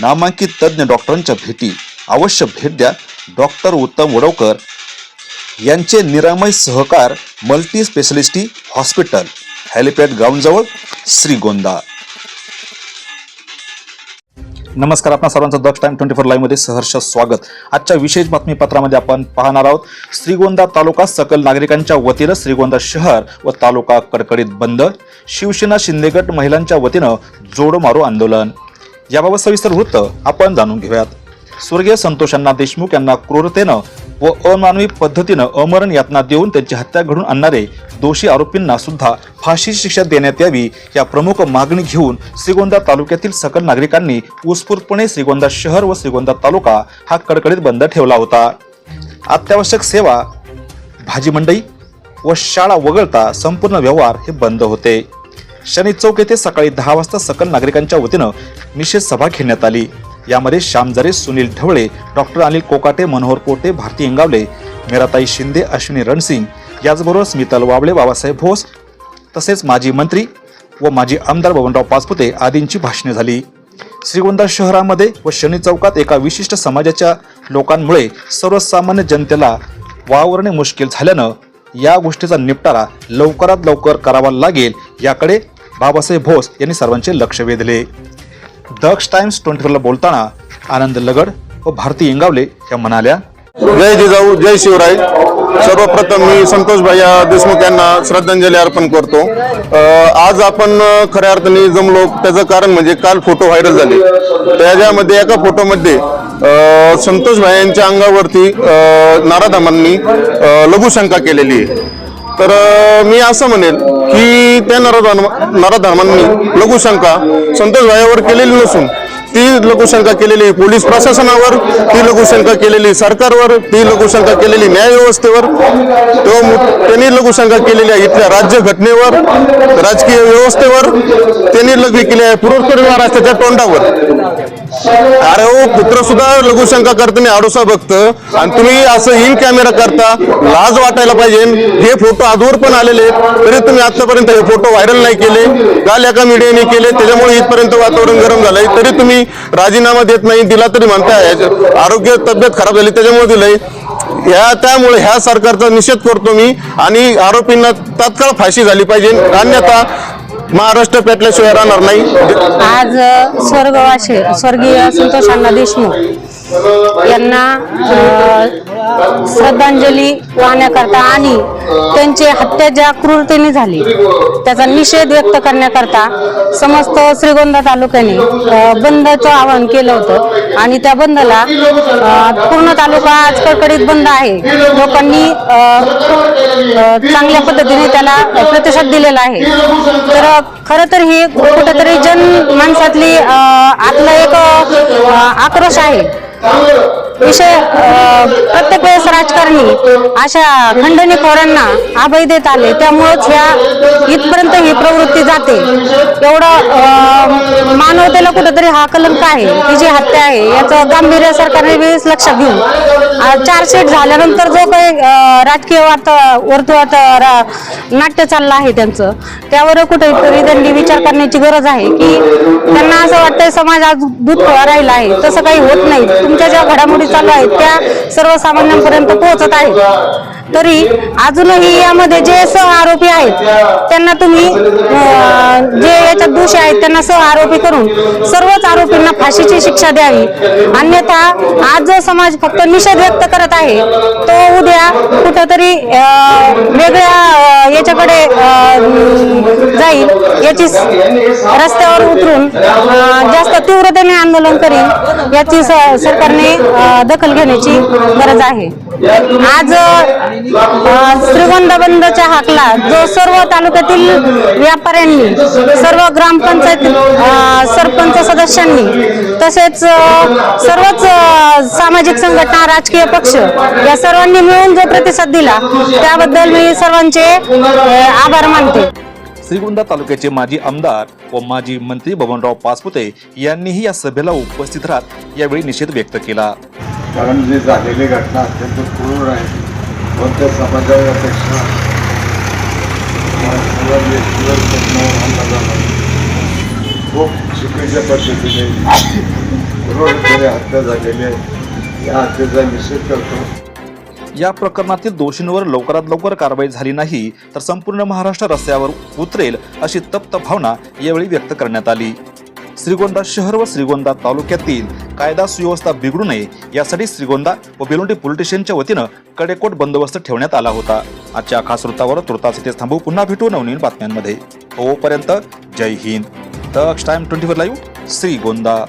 नामांकित तज्ज्ञ डॉक्टरांच्या भेटी. अवश्य भेट द्या. डॉक्टर उत्तम वडवकर यांचे Niramay Sahakar multi specialty hospital helipad ग्राउंडजवळ Shrigonda नमस्कार आपणा सर्वांचं दक्ष टाइम ट्वेंटी फोर लाईव्हमध्ये सहर्ष स्वागत. आजच्या विशेष बातमीपत्रामध्ये आपण पाहणार आहोत श्रीगोंदा तालुका सकल नागरिकांच्या वतीनं श्रीगोंदा शहर व तालुका कडकडीत बंद शिवसेना शिंदेगट महिलांच्या वतीनं जोड आंदोलन. याबाबत सविस्तर वृत्त आपण जाणून घेऊयात. स्वर्गीय संतोषांना देशमुख यांना क्रूरतेनं व अमानवी पद्धतीनं अमरण यातना देऊन त्यांची हत्या घडून आणणारे दोषी आरोपींना सुद्धा फाशी शिक्षा देण्यात यावी या प्रमुख मागणी घेऊन श्रीगोंदा तालुक्यातील सकल नागरिकांनी उत्स्फूर्तपणे श्रीगोंदा शहर व श्रीगोंदा तालुका हा कडकडीत बंद ठेवला होता. अत्यावश्यक सेवा भाजी मंडई व शाळा वगळता संपूर्ण व्यवहार हे बंद होते. शनी चौक येथे सकाळी दहा वाजता सकल नागरिकांच्या वतीनं निषेध सभा घेण्यात आली. यामध्ये श्यामजरे सुनील ढवळे डॉक्टर अनिल कोकाटे मनोहर पोटे भारती इंगावले मेराताई शिंदे अश्विनी रणसिंग याचबरोबर स्मितल वाबळे बाबासाहेब भोस तसेच माजी मंत्री व माजी आमदार बबनराव पाचपुते आदींची भाषणे झाली. श्रीगोंदा शहरामध्ये व शनी चौकात एका विशिष्ट समाजाच्या लोकांमुळे सर्वसामान्य जनतेला वावरणे मुश्किल झाल्यानं या गोष्टीचा निपटारा लवकरात लवकर करावा लागेल याकडे बाबासाहेब भोस यांनी सर्वांचे लक्ष वेधले. दक्ष टाइम्स ट्वेंटी फोरला बोलताना आनंद लगड व भारती इंगावले या म्हणाल्या जय जिजाऊ जय शिवराय. सर्वप्रथम मी संतोष भैया देशमुख यांना श्रद्धांजली अर्पण करतो. आज आपण खऱ्या अर्थाने जमलो. त्याचं कारण म्हणजे काल फोटो व्हायरल झाले. त्याच्यामध्ये एका फोटोमध्ये संतोष भाई यांच्या अंगावरती नाराधामांनी लघुशंका केलेली आहे. तर मी असं म्हणेल की त्या नराधर्म नराधर्मांनी लघुशंका संतोष भायावर केलेली नसून ती लघुशंका केलेली आहे. पोलीस प्रशासनावर ती लघुशंका केलेली सरकारवर ती लघुशंका केलेली न्यायव्यवस्थेवर तो त्यांनी लघुशंका केलेली आहे इथल्या राज्यघटनेवर राजकीय व्यवस्थेवर त्यांनी लघवी केली आहे पूर्वोत्तर महाराष्ट्राच्या तोंडावर अरे हो पुत्र सुद्धा लघुशंका करताना आडोसा बघतं. आणि तुम्ही असं इन कॅमेरा करता लाज वाटायला पाहिजे. हे फोटो आजवर पण आलेले आहेत. तरी तुम्ही आतापर्यंत हे फोटो व्हायरल नाही केले. काल एका मीडियाने केले त्याच्यामुळे इथपर्यंत वातावरण गरम झालंय. तरी तुम्ही राजीनामा देत नाही दिला तरी म्हणताय. आरोग्य तब्येत खराब झाली त्याच्यामुळे दिलंय. या त्यामुळे ह्या सरकारचा निषेध करतो मी. आणि आरोपींना तात्काळ फाशी झाली पाहिजे. अन्यथा महाराष्ट्र पेटल्याशिवाय राहणार नाही. आज स्वर्गवासी स्वर्गीय संतोष अण्णा देशमुख. यांना श्रद्धांजली वाहण्याकरता आणि त्यांची हत्या ज्या क्रूरतेने झाली त्याचा निषेध व्यक्त करण्याकरता समस्त श्रीगोंदा तालुक्याने बंदचं आवाहन केलं होतं. आणि त्या बंदला पूर्ण तालुका आज कडकडीत बंद आहे. लोकांनी चांगल्या पद्धतीने त्याला प्रतिसाद दिलेला आहे. तर खरं तर ही कुठेतरी जन माणसातली आतला एक आक्रोश आहे. विषय प्रत्येक वेळेस राजकारणी अशा खंडणी खोऱ्यांना अभय देत आले. त्यामुळंच ह्या इथपर्यंत ही प्रवृत्ती जाते. एवढं मानवतेला कुठेतरी हा कलंक आहे ही जी हत्या आहे याचं गांभीर्य सरकारने वेळेस लक्ष घेऊन चार्जशीट झाल्यानंतर जो काही राजकीय वार्ता वर्तुळात रा- नाट्य चाललं आहे त्यांचं. त्यावर कुठेतरी त्यांनी विचार करण्याची गरज आहे की त्यांना असं वाटतंय समाज आज दूध राहिला आहे. तसं काही होत नाही. तुमच्या ज्या घडामोडी चालू आहेत त्या सर्वसामान्यांपर्यंत पोहोचत आहेत. तरी अजूनही यामध्ये जे सह आरोपी आहेत त्यांना तुम्ही जे याच्यात दोषी आहेत त्यांना सह आरोपी करून सर्वच आरोपींना फाशीची शिक्षा द्यावी. अन्यथा आज जो समाज फक्त निषेध व्यक्त करत आहे तो उद्या कुठंतरी वेगळ्या याच्याकडे जाईल याची रस्त्यावर उतरून जास्त तीव्रतेने आंदोलन करील याची सरकारने दखल घेण्याची गरज आहे. आज श्रीगोंदा बंदच्या हाकला जो सर्व तालुक्यातील व्यापाऱ्यांनी सर्व ग्रामपंचायत अं, सरपंच सदस्यांनी तसेच सर्वच सामाजिक संघटना राजकीय पक्ष या सर्वांनी मिळून जो प्रतिसाद दिला त्याबद्दल मी सर्वांचे आभार मानते. श्रीगोंदा तालुक्याचे माजी आमदार व माजी मंत्री बबनराव पाचपुते यांनीही या सभेला उपस्थित राहत यावेळी निषेध व्यक्त केला. कारण जी झालेली घटना अत्यंत क्रूर आहे कोणत्या समाजावर अपेक्षा व्यक्तीवर खूप चुकीच्या पद्धतीने हत्या झालेली आहे. या हत्येचा निषेध करतो. या प्रकरणातील दोषींवर लवकरात लवकर कारवाई झाली नाही तर संपूर्ण महाराष्ट्र रस्त्यावर उतरेल अशी तप्त भावना यावेळी व्यक्त करण्यात आली. श्रीगोंदा शहर व श्रीगोंदा तालुक्यातील कायदा सुव्यवस्था बिघडू नये यासाठी श्रीगोंदा व बेलोंडी पोलीस स्टेशनच्या वतीनं कडेकोट बंदोबस्त ठेवण्यात आला होता. आजच्या खास वृत्तावर तुर्तास इथे थांबू. पुन्हा भेटू नवनवीन बातम्यांमध्ये. तोपर्यंत जय Hind. The time twenty four live Shrigonda.